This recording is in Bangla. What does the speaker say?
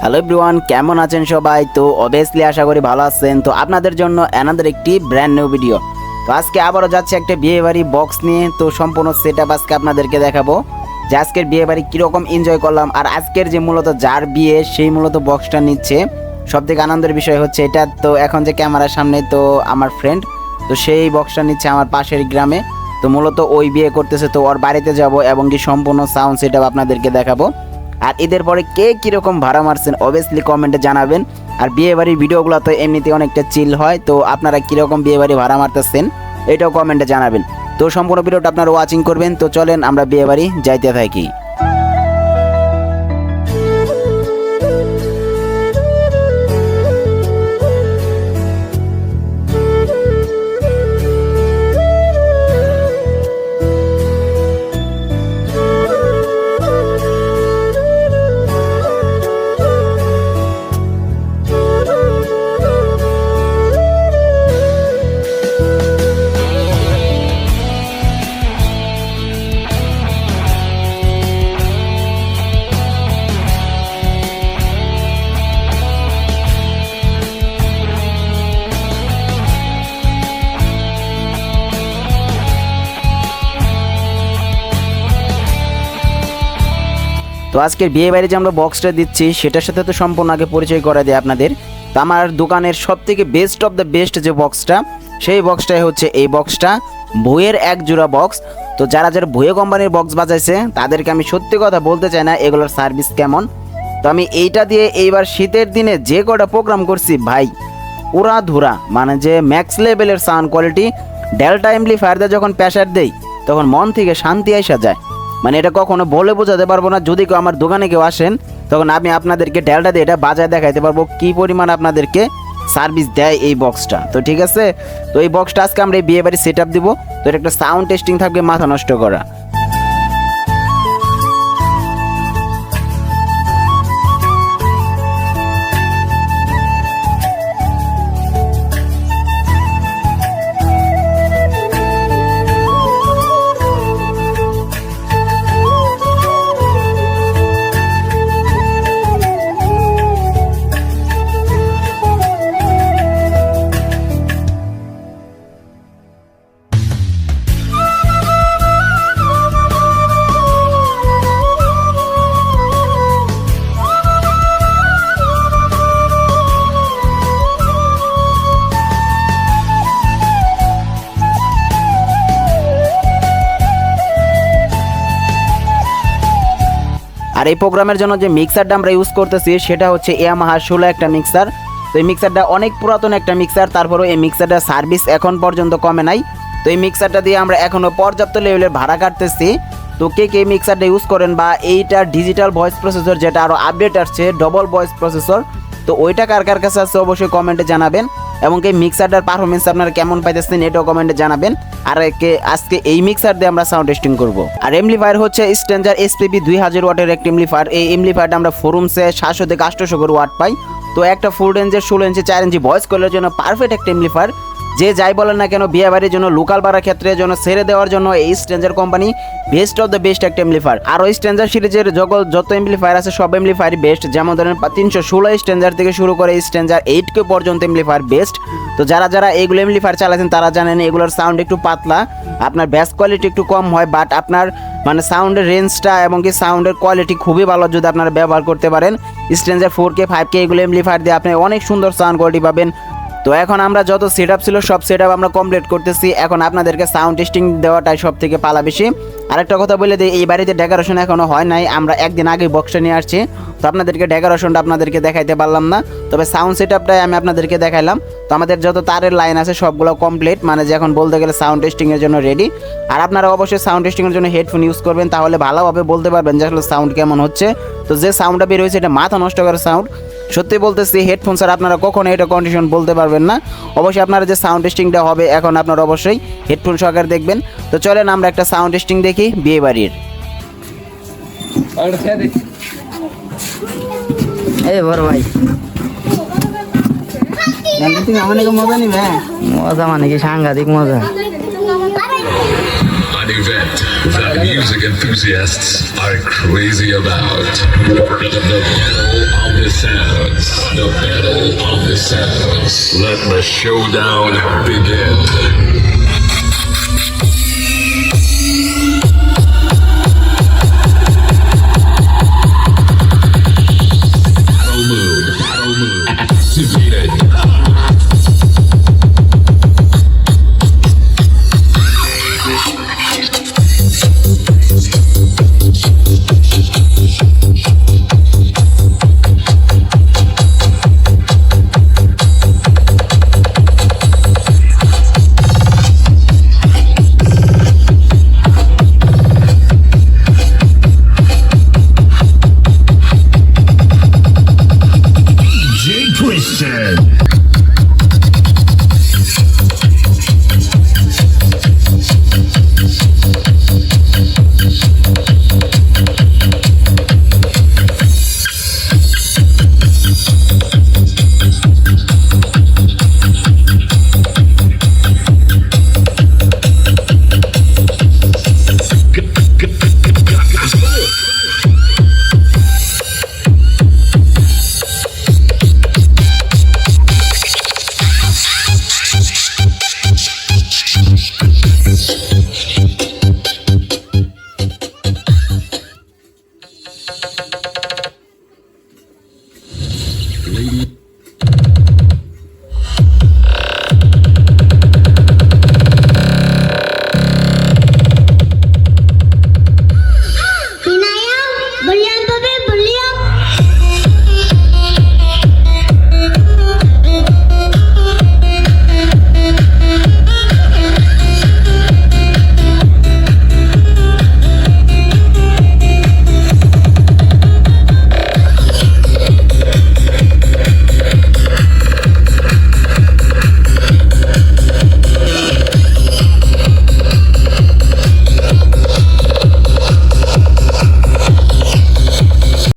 হ্যালো এভরিওয়ান কেমন আছেন সবাই? তো অবভিয়াসলি আশা করি ভালো আছেন। তো আপনাদের জন্য অ্যানাদার একটি ব্র্যান্ড নিউ ভিডিও তো আজকে আবারও যাচ্ছে একটা বিয়ে বাড়ি বক্স নিয়ে। তো সম্পূর্ণ সেট আপ আজকে আপনাদেরকে দেখাবো। যে আজকের বিয়ে বাড়ি কীরকম এনজয় করলাম। আর আজকের যে মূলত যার বিয়ে, সেই মূলত বক্সটা নিচ্ছে। সব থেকে আনন্দের বিষয় হচ্ছে এটা। তো এখন যে ক্যামেরার সামনে তো আমার ফ্রেন্ড তো সেই বক্সটা নিচ্ছে আমার পাশের গ্রামে। তো মূলত ওই বিয়ে করতেছে, তো ওর বাড়িতে যাব এবং কি সম্পূর্ণ সাউন্ড সেট আপনাদেরকে দেখাবো। আর এদের পরে কে কীরকম ভাড়া মারছেন অবভিয়াসলি কমেন্টে জানাবেন। আর বিয়ে বাড়ির ভিডিওগুলো তো এমনিতে অনেকটা চিল হয়, তো আপনারা কীরকম বিয়ে বাড়ি ভাড়া মারতেছেন, এটাও কমেন্টে জানাবেন। তো সম্পূর্ণ ভিডিওটা আপনারা ওয়াচিং করবেন, তো চলেন আমরা বিয়ে বাড়ি যাইতে থাকি। তো আজকের বিয়ে বাড়ি যে আমরা বক্সটা দিচ্ছি, সেটার সাথে তো সম্পূর্ণ আগে পরিচয় করে দেয় আপনাদের। তো আমার দোকানের সব থেকে বেস্ট অফ দ্য বেস্ট যে বক্সটা সেই বক্সটাই হচ্ছে এই বক্সটা বইয়ের এক জোড়া বক্স তো যারা যারা ভুয়ে কোম্পানির বক্স বাজাইছে, তাদেরকে আমি সত্যি কথা বলতে চাই না, এগুলোর সার্ভিস কেমন। তো আমি এইটা দিয়ে এইবার শীতের দিনে যে কটা প্রোগ্রাম করছি, ভাই উড়া ধুরা মানে যে ম্যাক্স লেভেলের সাউন্ড কোয়ালিটি ডেল্টা এমপ্লিফায়ার দিয়ে যখন প্রেশার দেই, তখন মন থেকে শান্তি আসা যায়। মানে এটা কখনো বলে বোঝাতে পারব না। যদি কেউ আমার দোকানে কেউ আসেন, তখন আমি আপনাদেরকে ডেলটা দিয়ে এটা বাজায় দেখাইতে পারব কী পরিমাণ আপনাদেরকে সার্ভিস দেয় এই বক্সটা। তো ঠিক আছে? তো এই বক্সটা আজকে আমরা এই বিয়ে বাড়ি সেট আপ দিব। তো এটা একটা সাউন্ড টেস্টিং থাকবে, মাথা নষ্ট করা। এই প্রোগ্রামের জন্য যে মিক্সারটা আমরা ইউজ করতেছি, সেটা হচ্ছে ইয়ামাহা ষোলো একটা মিক্সার তো এই মিক্সারটা অনেক পুরাতন একটা মিক্সার তারপরেও এই মিক্সারটার সার্ভিস এখন পর্যন্ত কমে নাই। তো এই মিক্সারটা দিয়ে আমরা এখনও পর্যাপ্ত লেভেলের ভাড়া কাটতেছি। তো কে কে মিক্সারটা ইউজ করেন বা এইটার ডিজিটাল ভয়েস প্রসেসর যেটা আরও আপডেট আসছে ডবল ভয়েস প্রসেসর তো ওইটা কার কার কাছে আছে অবশ্যই কমেন্টে জানাবেন। এবং এই মিক্সারটার পারফরমেন্স আপনারা কেমন পাইতেছেন এটাও কমেন্টে জানাবেন। আর একে আজকে এই মিক্সার দিয়ে আমরা সাউন্ড টেস্টিং করব। আর এমপ্লিফায়ার হচ্ছে স্ট্যান্ডার এসপিবি দুই হাজার ওয়াটের একটা এমপ্লিফায়ার এই এমপ্লিফায়ারটা আমরা ফোরুমসে সাতশো থেকে আটশোশো করে ওয়াট পাই। তো একটা ফুল রেঞ্জের ষোলো ইঞ্চি চার ইঞ্চি ভয়েস কলের জন্য পারফেক্ট একটা এমপ্লিফায়ার যে যাই বলেন না কেন, বিয়ে বাড়ির জন্য, লোকাল বাড়ার ক্ষেত্রে জন্য, ছেড়ে দেওয়ার জন্য এই stranger company best of the best একটা এমপ্লিফায়ার আর ওই স্ট্রেঞ্জার সিরিজের জগৎ যত এমপ্লিফায়ার আছে, সব এমপ্লিফায়ার বেস্ট যেমন ধরেন, তিনশো ষোলো স্ট্রেঞ্জার থেকে শুরু করে স্ট্রেঞ্জার এইট কে পর্যন্ত এমপ্লিফায়ার বেস্ট তো যারা যারা এইগুলো এমপ্লিফায়ার চালাচ্ছেন, তারা জানেন এগুলোর সাউন্ড একটু পাতলা, আপনার ব্যাস কোয়ালিটি একটু কম হয় বাট আপনার মানে সাউন্ডের রেঞ্জটা এবং কি সাউন্ডের কোয়ালিটি খুবই ভালো যদি আপনারা ব্যবহার করতে পারেন। Stranger four K five K এগুলো এমপ্লিফায়ার দিয়ে আপনি অনেক সুন্দর সাউন্ড কোয়ালিটি পাবেন। তো এখন আমরা যত সেট ছিল, সব সেট আমরা কমপ্লিট করতেছি। এখন আপনাদেরকে সাউন্ড টেস্টিং দেওয়াটাই সব থেকে পালা বেশি। আরেকটা কথা বলে দিই, এই বাড়িতে ডেকোরেশন এখনও হয় নাই। আমরা একদিন আগে বক্সটা নিয়ে আসছি। তো আপনাদেরকে ডেকোরেশনটা আপনাদেরকে দেখাইতে পারলাম না। তবে সাউন্ড সেট আপটাই আমি আপনাদেরকে দেখাইলাম। তো আমাদের যত তারের লাইন আছে, সবগুলো কমপ্লিট মানে যে এখন বলতে গেলে সাউন্ড টেস্টিংয়ের জন্য রেডি আর আপনারা অবশ্যই সাউন্ড টেস্টিংয়ের জন্য হেডফোন ইউজ করবেন। তাহলে ভালোভাবে বলতে পারবেন যে আসলে সাউন্ড কেমন হচ্ছে। তো যে সাউন্ডটা বের হয়েছে, এটা মাথা নষ্ট করার সাউন্ড সত্যি বলতেছি হেডফোন স্যার আপনারা কখনো এটা কন্ডিশন বলতে পারবেন না। অবশ্যই আপনারা যে সাউন্ড টেস্টিংটা হবে এখন আপনারা অবশ্যই হেডফোন সহকারে দেখবেন। তো চলেন আমরা একটা সাউন্ড টেস্টিং দেখি বিয়ে বাড়ির। এই বড় ভাই। মজা নিবে মজা মানে কি সাংঘাতিক মজা। An event that music enthusiasts are crazy about. The, sounds, the battle of the sounds. Let the showdown begin.